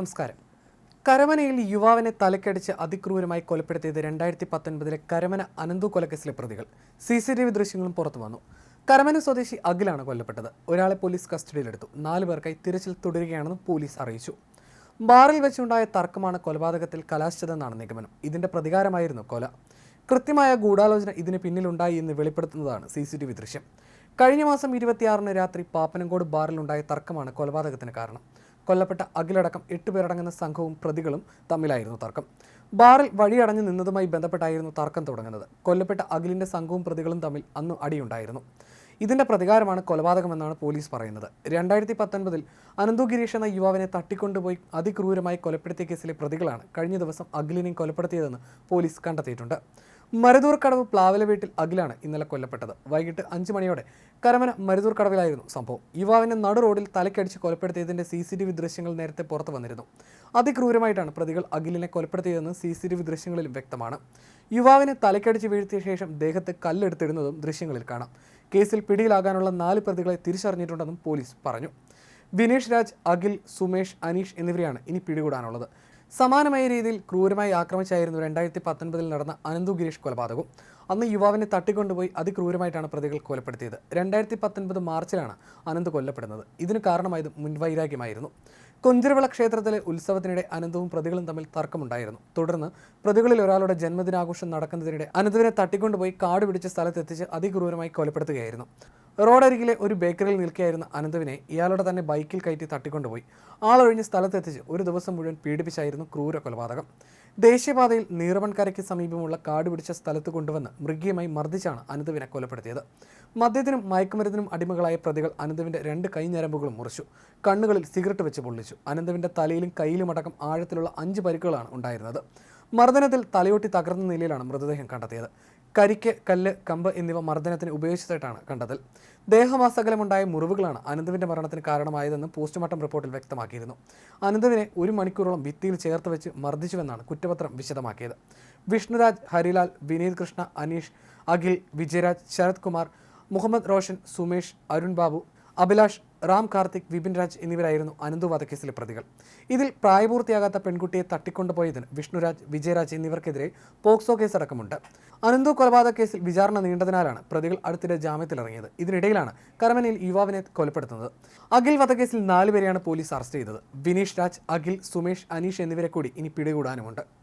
നമസ്കാരം. കരമനയിൽ യുവാവിനെ തലക്കടിച്ച് അതിക്രൂരമായി കൊലപ്പെടുത്തിയത് രണ്ടായിരത്തി പത്തൊൻപതിലെ കരമന അനന്തു കൊലക്കേസിലെ പ്രതികൾ. സി സി ടി വി ദൃശ്യങ്ങളും പുറത്തു വന്നു. കരമന സ്വദേശി അഖിലാണ് കൊല്ലപ്പെട്ടത്. ഒരാളെ പോലീസ് കസ്റ്റഡിയിലെടുത്തു. നാലു പേർക്കായി തിരച്ചിൽ തുടരുകയാണെന്ന് പോലീസ് അറിയിച്ചു. ബാറിൽ വെച്ചുണ്ടായ തർക്കമാണ് കൊലപാതകത്തിൽ കലാശിച്ചതെന്നാണ് നിഗമനം. ഇതിന്റെ പ്രതികാരമായിരുന്നു കൊല. കൃത്യമായ ഗൂഢാലോചന ഇതിന് പിന്നിലുണ്ടായി എന്ന് വെളിപ്പെടുത്തുന്നതാണ് സി സി ടി വി ദൃശ്യം. കഴിഞ്ഞ മാസം ഇരുപത്തിയാറിന് രാത്രി പാപ്പനംകോട് ബാറിലുണ്ടായ തർക്കമാണ് കൊലപാതകത്തിന് കാരണം. കൊല്ലപ്പെട്ട അഖിലടക്കം എട്ട് പേരടങ്ങുന്ന സംഘവും പ്രതികളും തമ്മിലായിരുന്നു തർക്കം. ബാറിൽ വഴിയടഞ്ഞു നിന്നതുമായി ബന്ധപ്പെട്ടായിരുന്നു തർക്കം തുടങ്ങുന്നത്. കൊല്ലപ്പെട്ട അഖിലിന്റെ സംഘവും പ്രതികളും തമ്മിൽ അന്ന് അടിയുണ്ടായിരുന്നു. ഇതിന്റെ പ്രതികാരമാണ് കൊലപാതകമെന്നാണ് പോലീസ് പറയുന്നത്. രണ്ടായിരത്തി പത്തൊൻപതിൽ അനന്തു ഗിരീഷ് എന്ന യുവാവിനെ തട്ടിക്കൊണ്ടുപോയി അതിക്രൂരമായി കൊലപ്പെടുത്തിയ കേസിലെ പ്രതികളാണ് കഴിഞ്ഞ ദിവസം അഖിലിനെയും കൊലപ്പെടുത്തിയതെന്ന് പോലീസ് കണ്ടെത്തിയിട്ടുണ്ട്. മരുതൂർ കടവ് പ്ലാവല വീട്ടിൽ അഖിലാണ് ഇന്നലെ കൊല്ലപ്പെട്ടത്. വൈകിട്ട് അഞ്ച് മണിയോടെ കരമന മരുതൂർ കടവിലായിരുന്നു സംഭവം. യുവാവിനെ നടു റോഡിൽ തലക്കടിച്ച് കൊലപ്പെടുത്തിയതിന്റെ സി സി ടി വി ദൃശ്യങ്ങൾ നേരത്തെ പുറത്തു വന്നിരുന്നു. അതിക്രൂരമായിട്ടാണ് പ്രതികൾ അഖിലിനെ കൊലപ്പെടുത്തിയതെന്ന് സി സി ടി വി വ്യക്തമാണ്. യുവാവിനെ തലക്കടിച്ച് വീഴ്ത്തിയ ശേഷം ദേഹത്ത് കല്ലെടുത്തിടുന്നതും ദൃശ്യങ്ങളിൽ കാണാം. കേസിൽ പിടിയിലാകാനുള്ള നാല് പ്രതികളെ തിരിച്ചറിഞ്ഞിട്ടുണ്ടെന്നും പോലീസ് പറഞ്ഞു. വിനേഷ് രാജ് അഖിൽ സുമേഷ് അനീഷ് എന്നിവരെയാണ് ഇനി പിടികൂടാനുള്ളത്. സമാനമായ രീതിയിൽ ക്രൂരമായി ആക്രമിച്ചായിരുന്നു രണ്ടായിരത്തി പത്തൊൻപതിൽ നടന്ന അനന്തു ഗിരീഷ് കൊലപാതകം. അന്ന് യുവാവിനെ തട്ടിക്കൊണ്ടുപോയി അതിക്രൂരമായിട്ടാണ് പ്രതികൾ കൊലപ്പെടുത്തിയത്. രണ്ടായിരത്തി പത്തൊൻപത് മാർച്ചിലാണ് അനന്ത് കൊല്ലപ്പെടുന്നത്. ഇതിന് കാരണമായത് മുൻവൈരാഗ്യമായിരുന്നു. കൊഞ്ചിരവിള ക്ഷേത്രത്തിലെ ഉത്സവത്തിനിടെ അനന്തവും പ്രതികളും തമ്മിൽ തർക്കമുണ്ടായിരുന്നു. തുടർന്ന് പ്രതികളിൽ ഒരാളുടെ ജന്മദിനാഘോഷം നടക്കുന്നതിനിടെ അനന്തുവിനെ തട്ടിക്കൊണ്ടുപോയി കാട് പിടിച്ച സ്ഥലത്തെത്തിച്ച് അതിക്രൂരമായി കൊലപ്പെടുത്തുകയായിരുന്നു. റോഡരികിലെ ഒരു ബേക്കറിയിൽ നിൽക്കുകയായിരുന്ന അനന്തുവിനെ ഇയാളുടെ തന്നെ ബൈക്കിൽ കയറ്റി തട്ടിക്കൊണ്ടുപോയി. ആളൊഴിഞ്ഞ് സ്ഥലത്തെത്തിച്ച് ഒരു ദിവസം മുഴുവൻ പീഡിപ്പിച്ചായിരുന്നു ക്രൂര കൊലപാതകം. ദേശീയപാതയിൽ നീറവൺകരയ്ക്ക് സമീപമുള്ള കാട് പിടിച്ച സ്ഥലത്ത് കൊണ്ടുവന്ന് മൃഗീയമായി മർദ്ദിച്ചാണ് അനന്തുവിനെ കൊലപ്പെടുത്തിയത്. മദ്യത്തിനും മയക്കുമരുന്നിനും അടിമകളായ പ്രതികൾ അനന്തുവിന്റെ രണ്ട് കൈഞ്ഞരമ്പുകളും മുറിച്ചു. കണ്ണുകളിൽ സിഗരറ്റ് വെച്ച് പൊള്ളിച്ചു. അനന്തുവിന്റെ തലയിലും കയ്യിലുമടക്കം ആഴത്തിലുള്ള അഞ്ച് പരിക്കുകളാണ് ഉണ്ടായിരുന്നത്. മർദ്ദനത്തിൽ തലയൊട്ടി തകർന്ന നിലയിലാണ് മൃതദേഹം കണ്ടെത്തിയത്. കരിക്ക് കല്ല് കമ്പ് എന്നിവ മർദ്ദനത്തിന് ഉപയോഗിച്ചതായിട്ടാണ് കണ്ടെത്തൽ ദേഹമാസകലമുണ്ടായ മുറിവുകളാണ് അനന്തുവിന്റെ മരണത്തിന് കാരണമായതെന്ന് പോസ്റ്റ്മോർട്ടം റിപ്പോർട്ടിൽ വ്യക്തമാക്കിയിരുന്നു. അനന്തുവിനെ ഒരു മണിക്കൂറോളം ഭിത്തിയിൽ ചേർത്ത് വെച്ച് മർദ്ദിച്ചുവെന്നാണ് കുറ്റപത്രം വിശദമാക്കിയത്. വിഷ്ണുരാജ് ഹരിലാൽ വിനീത് കൃഷ്ണ അനീഷ് അഖിൽ വിജയരാജ് ശരത് കുമാർ മുഹമ്മദ് റോഷൻ സുമേഷ് അരുൺ ബാബു അഭിലാഷ് റാം കാർത്തിക് വിപിൻ രാജ് എന്നിവരായിരുന്നു അനന്തു വധക്കേസിലെ പ്രതികൾ. ഇതിൽ പ്രായപൂർത്തിയാകാത്ത പെൺകുട്ടിയെ തട്ടിക്കൊണ്ടുപോയതിന് വിഷ്ണുരാജ് വിജയരാജ് എന്നിവർക്കെതിരെ പോക്സോ കേസ് അടക്കമുണ്ട് അനന്തു കൊലപാതക കേസിൽ വിചാരണ നീണ്ടതിനാലാണ് പ്രതികൾ അടുത്തിടെ ജാമ്യത്തിലിറങ്ങിയത്. ഇതിനിടയിലാണ് കരമനയിൽ യുവാവിനെ കൊലപ്പെടുത്തുന്നത്. അഖിൽ വധക്കേസിൽ നാലുപേരെയാണ് പോലീസ് അറസ്റ്റ് ചെയ്തത്. വിനീഷ് രാജ് അഖിൽ സുമേഷ് അനീഷ് എന്നിവരെ കൂടി ഇനി പിടികൂടാനുമുണ്ട്.